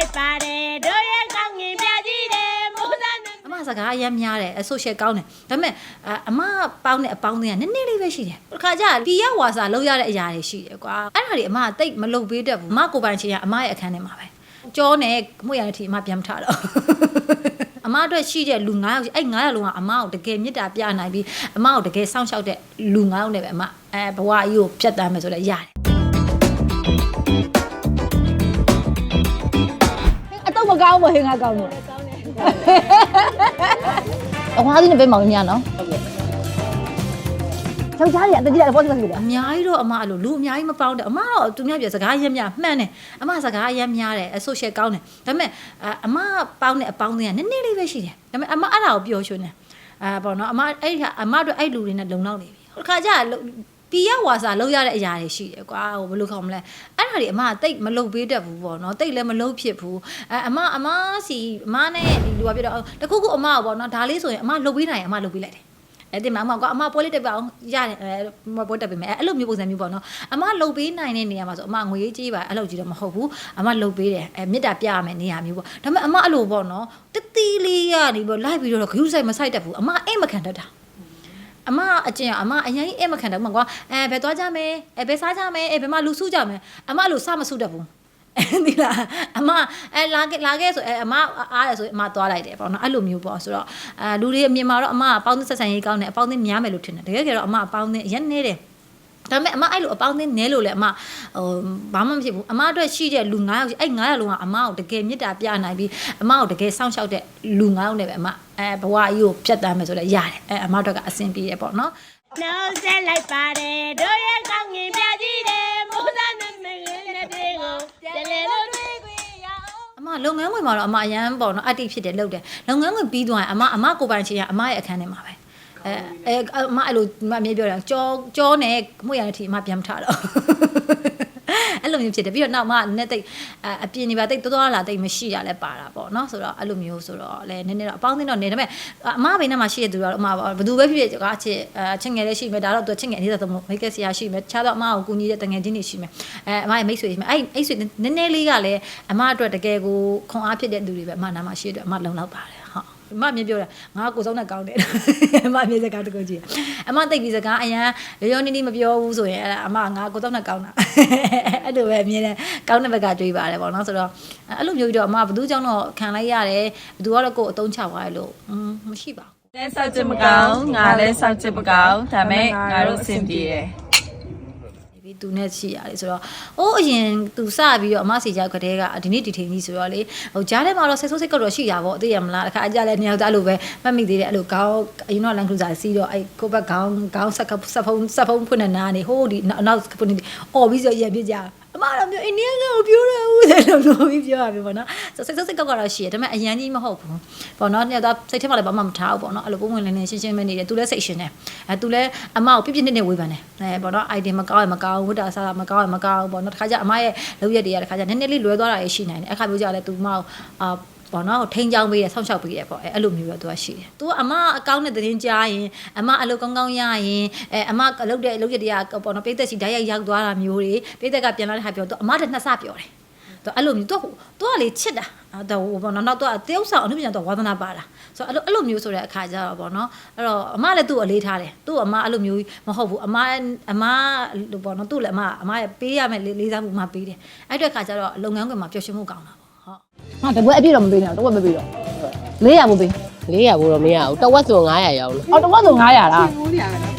လိုက်ပါတယ်တို့ရဲ့ကောင်းငင်ပြကြည့်တယ်မိုးသားနဲ့အမစကားအရင်များတယ်အဆိုရှယ်ကောင်းတယ်ဒါပေမဲ့အအမပေါင်းတဲ့အပေါင်းအသင်းကနည်းနည်းလေးပဲရှိတယ်တစ်ခါကျဒီရဝါစာလောက်ရတဲ့အရာတွေရှိတယ်ကွာအဲ့ဒါတွေအမကတိတ်မလုပ်ပေးတတ်ဘူးအမကိုပိုင်ချင်ရအမရဲ့အခန်းထဲမှာပဲကြောနဲ့မှုရတဲ့ထီအမပြန်မထားတော့အမအတွက်ရှိတဲ့လူ9ယောက်ရှိအဲ့9ယောက်လုံးကအမကိုတကယ်မေတ္တာပြနိုင်ပြီးအမကိုတကယ်စောင့်ရှောက်တဲ့လူ9ယောက်နဲ့ပဲအမအဲဘဝကြီးကိုဖြတ်တမ်းမယ်ဆိုလည်းရတယ် ကောင်းဘူးဟင်ငါကောင်းလို့အဝါးကြီးနဲ့ပဲမောင်များနော်ယောက်ျားကြီးအတကြီးလည်းပေါ်နေပြီလားအများကြီးတော့အမအဲ့လိုလူအများကြီးမပေါင်းတယ်အမတော့သူများပြစကားရက်မြမှန်တယ်အမစကားရက်များတယ်အဆိုရှယ်ကောင်းတယ်ဒါပေမဲ့အအမပေါင်းတဲ့အပေါင်းအသင်းကနည်းနည်းလေးပဲရှိတယ်ဒါပေမဲ့အမအဲ့ဒါကိုပြောချွန်းတယ်အာပေါ့နော်အမအဲ့ဒီအမတို့အဲ့လူတွေနဲ့လုံလောက်နေပြီခါကြပီရဝါစာလောက်ရတဲ့အရာတွေရှိတယ်ကွာဟိုဘယ်လိုခေါ်မလဲအဲ့ ဒါတွေအမကတိတ်မလုံပေးတတ်ဘူးပေါ့နော်တိတ်လည်းမလုံဖြစ်ဘူးအဲအမအမစီအမနဲ့ဒီလူကပြတော့တခုခုအမကပေါ့နော်ဒါလေးဆိုရင်အမလုံပေးနိုင်ရင်အမလုံပေးလိုက်တယ်အဲ့ဒီမှာအမကအမပွဲလေးတက်ပြအောင်ရတယ်အဲမပွဲတက်ပြီမယ်အဲ့လိုမျိုးပုံစံမျိုးပေါ့နော်အမလှုပ်ပေးနိုင်တဲ့နေရာမှာဆိုအမငွေရေးကြီးပါအဲ့လိုကြီးတော့မဟုတ်ဘူးအမလှုပ်ပေးတယ်အဲမေတ္တာပြရမယ်နေရာမျိုးပေါ့ဒါပေမဲ့အမအဲ့လိုပေါ့နော်တတိလေးရနေပေါ့လိုက်ပြီးတော့ဂရုစိုက်မဆိုင်တတ်ဘူးအမအိမ်မခံတတ်တာ အမအကျင့်အမအရင်အိမ်မခံတတ်ဘူးကွာအဲဘယ်သွားကြမယ်အဲဘယ်စားကြမယ်အဲဘယ်မှာလူစုကြမယ်အမအဲ့လိုစမစုတတ်ဘူးဒီလားအမအဲလာခဲ့လာခဲ့ဆိုအဲအမအားရဆိုအမသွားလိုက်တယ်ပေါ့နော်အဲ့လိုမျိုးပေါ့ဆိုတော့အဲလူတွေအမြင်မှာတော့အမအပေါင်းသင်းဆက်ဆံရေးကောင်းတယ်အပေါင်းသင်းများမယ်လို့ထင်တယ်တကယ်ကြတော့အမအပေါင်းသင်းအရင်နေတယ် ဒါပေမဲ့အမအဲ့လိုအပေါင်းအသင်းနဲလို့လေအမဟိုဘာမှမဖြစ်ဘူးအမအတွက်ရှိတဲ့လူ9ယောက်ရှိအဲ့9ယောက်လုံးကအမကိုတကယ်မေတ္တာပြနိုင်ပြီးအမကိုတကယ်စောင့်ရှောက်တဲ့လူ9ယောက်နဲ့ပဲအမအဲဘဝကြီးကိုဖြတ်တမ်းမယ်ဆိုလည်းရတယ်အဲအမတို့ကအဆင်ပြေတယ်ပေါ့နော်နှုတ်ဆက်လိုက်ပါတယ်တို့ရဲ့ကောင်းငင်ပြကြည့်တယ်မိုးသားနဲ့မင်းနဲ့တွေကိုတလေလို့တွေ့ခွေရအောင်အမလုပ်ငန်းဝင်မှာတော့အမအရန်ပေါ့နော်အတိဖြစ်တယ်လုပ်တယ်လုပ်ငန်းဝင်ပြီးသွားရင်အမအမကိုပိုင်ချင်ရအမရဲ့အခန်းထဲမှာပဲ အဲအဲအမအဲ့လိုမအမြဲပြောတာကြောကြောနဲ့မှုရတဲ့ထီအမပြန်မထားတော့အဲ့လိုမျိုးဖြစ်တယ်ပြီးတော့နောက်မှနည်းတိတ်အပြင်နေပါတိတ်တော်တော်လာတိတ်မရှိရလဲပါတာပေါ့နော်ဆိုတော့အဲ့လိုမျိုးဆိုတော့လဲနည်းနည်းတော့အပေါင်းအသင်းတော့နေဒါပေမဲ့အမဘေးနဲ့မှာရှိတဲ့သူကတော့အမဘယ်သူပဲဖြစ်ဖြစ်ကအချစ်အချစ်ငယ်လေးရှိမယ်ဒါတော့သူချစ်ငယ်အနည်းဆုံးမိတ်ကဆရာရှိမယ်တခြားတော့အမကိုကူညီတဲ့တငယ်ချင်းတွေရှိမယ်အဲအမရဲ့မိတ်ဆွေရှိမယ်အဲ့အဲ့ဆွေနည်းနည်းလေးကလည်းအမအတွက်တကယ်ကိုခွန်အားဖြစ်တဲ့သူတွေပဲအမနာမှာရှိတဲ့အတွက်အမလုံလောက်ပါတယ် ဟုတ်အမမြင်ပြောတာငါကိုစောင်းနဲ့ကောင်းတယ်အမမြင်စကားတကူကြီးအမတိတ်ပြီးစကားအရန်ရောရောနီးနီးမပြောဘူးဆိုရင်အဲ့ဒါအမငါကိုစောင်းနဲ့ကောင်းတာအဲ့လိုပဲအမြင်နဲ့ကောင်းတဲ့ဘက်ကတွေးပါတယ်ပေါ့နော်ဆိုတော့အဲ့လိုမျိုးကြီးတော့အမဘယ်သူကြောင့်တော့ခံလိုက်ရတယ်ဘယ်သူကတော့ကိုယ်အတုံးချသွားတယ်လို့อืมမရှိပါဘူးလဲဆောက်ချစ်မကောင်းငါလဲဆောက်ချစ်မကောင်းဒါပေမဲ့ငါတို့အဆင်ပြေတယ် ပြီးသူနဲ့ရှိရတယ်ဆိုတော့အိုးအရင်သူစပြီးတော့အမစီကြောက်ကတည်းကဒီနေ့ဒီထိန်ကြီးဆိုတော့လေဟိုကြားထဲမှာတော့ဆက်ဆိုးစိတ်ကတော့ရှိတာပေါ့သိရမလားအခါအကြလဲနှစ်ယောက်သားလိုပဲမှတ်မိသေးတယ်အဲ့လိုခေါင်းအရင်တော့လန်ကလူစာစီးတော့အဲ့ကိုဘက်ခေါင်းခေါင်းဆက်ကဆက်ဖုံးဆက်ဖုံးဖွင့်နေနာနေဟိုးဒီနောက်ဖွင့်နေအော်ပြီးဆိုရက်ပြကြအမတော့မျိုးအိန္ဒိယကကိုပြောရဦးတယ်လို့ပြောပြီးပြောရပြီပေါ့နော်ဆက်ဆက်စိတ်ကတော့ရှိတယ်ဒါပေမဲ့အရန်ကြီးမဟုတ်ဘူးပေါ့နော်နှစ်ယောက်သားစိတ်ထဲမှာလည်းဘာမှမထားဘူးပေါ့နော်အဲ့လိုပုံဝင်လင်းလင်းရှင်းရှင်းပဲနေတယ်သူလည်းစိတ်ရှင်းတယ်အဲသူလည်းအမကိုပြပြနေနေဝေးပန်တယ်အဲပေါ့နော် idea မကောင်းရင်မကောင်းဝတ်တာစားတာမကောင်းရင်မကောင်းပေါ့နော်တခါကျအမရဲ့လုပ်ရက်တွေကတခါကျနည်းနည်းလေးလွဲသွားတာရရှိနိုင်တယ်အခါမျိုးကျလည်းသူမကိုအာ ပေါ့နော်ထိန်းချောင်းပေးတယ်ဆောက်ရှောက်ပေးတယ်ပေါ့အဲအဲ့လိုမျိုးပဲသူကရှိတယ်သူကအမအကောင်းတဲ့သတင်းကြားရင်အမအလုပ်ကောင်းကောင်းရရင်အဲအမအလုပ်တဲ့အလုပ်ရတရားပေါ့နော်ပိတ်သက်စီဓာတ်ရိုက်ရောက်သွားတာမျိုးတွေပိတ်သက်ကပြန်လာတဲ့ဟာပြောသူအမတက်နှစ်ဆပြောတယ်တော့အဲ့လိုမျိုးတော့တော့လေချစ်တာတော့ဘောနော်တော့တယောက်ဆောင်အနုပညာတော့ဝါသနာပါတာဆိုတော့အဲ့လိုအဲ့လိုမျိုးဆိုတဲ့အခါကျတော့ဘောနော်အဲ့တော့အမလည်းသူ့အလေးထားတယ်သူ့အမအဲ့လိုမျိုးမဟုတ်ဘူးအမအမဘောနော်သူ့လည်းအမအမရဲ့ပေးရမယ့်လေးစားမှုမှပေးတယ်အဲ့တဲ့အခါကျတော့လုပ်ငန်းခွင်မှာပျော်ရွှင်မှုကောင်းတာ ပေါ့ဟုတ်ဟာတကွက်အပြည့်တော့မပေးနဲ့တော့တကွက်မပေးတော့400မပေး400ဘူးတော့မရဘူးတဝက်ဆို900ရောင်းလို့အော်တကွက်ဆို900လားဘူးညာ